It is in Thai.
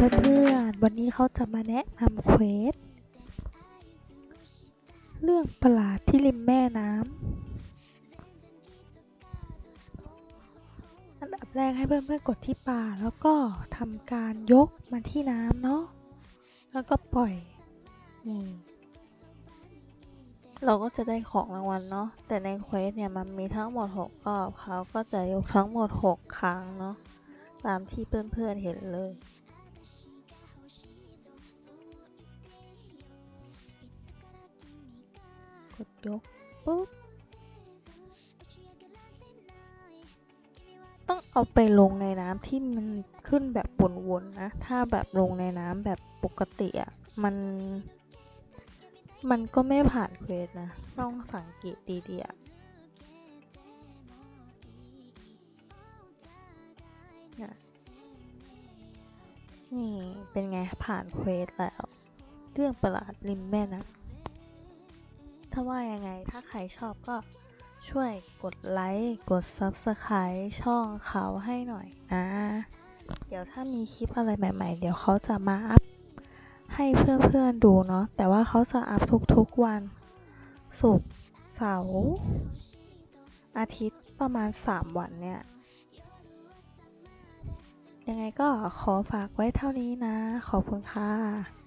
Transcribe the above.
เพื่อนๆ วันนี้เขาจะมาแนะนำเควส เรื่องประหลาดที่ริมแม่น้ำ อันดับแรกให้เพื่อนๆกดที่ป่าแล้วก็ทำการยกมาที่น้ำเนาะ แล้วก็ปล่อย นี่ เราก็จะได้ของรางวัลเนาะ แต่ในเควสเนี่ยมันมีทั้งหมด 6รอบเขาก็จะยกทั้งหมด 6 ครั้งเนาะ ตามที่เพื่อนๆเห็นเลย ดยกปุ๊บต้องเอาไปลงในน้ำที่มันขึ้นแบบวนๆนะ ถ้าแบบลงในน้ำแบบปกติอะ่ะมัน มันก็ไม่ผ่านเควสนะ ต้องสังเกตดีๆอะเนี่ยนี่เป็นไงผ่านเควสแล้ว เรื่องประหลาดริมแม่น้ำ ถ้าว่ายังไง ถ้าใครชอบก็ช่วยกดไลค์ กด Subscribe ช่องเขาให้หน่อยนะ เดี๋ยวถ้ามีคลิปอะไรใหม่ ๆ เดี๋ยวเขาจะมาอัพให้เพื่อนๆดูเนาะ แต่ว่าเขาจะอัพทุกๆวันศุกร์เสาร์อาทิตย์ประมาณ 3 วันเนี่ย ยังไงก็ขอฝากไว้เท่านี้นะ ขอบคุณค่ะ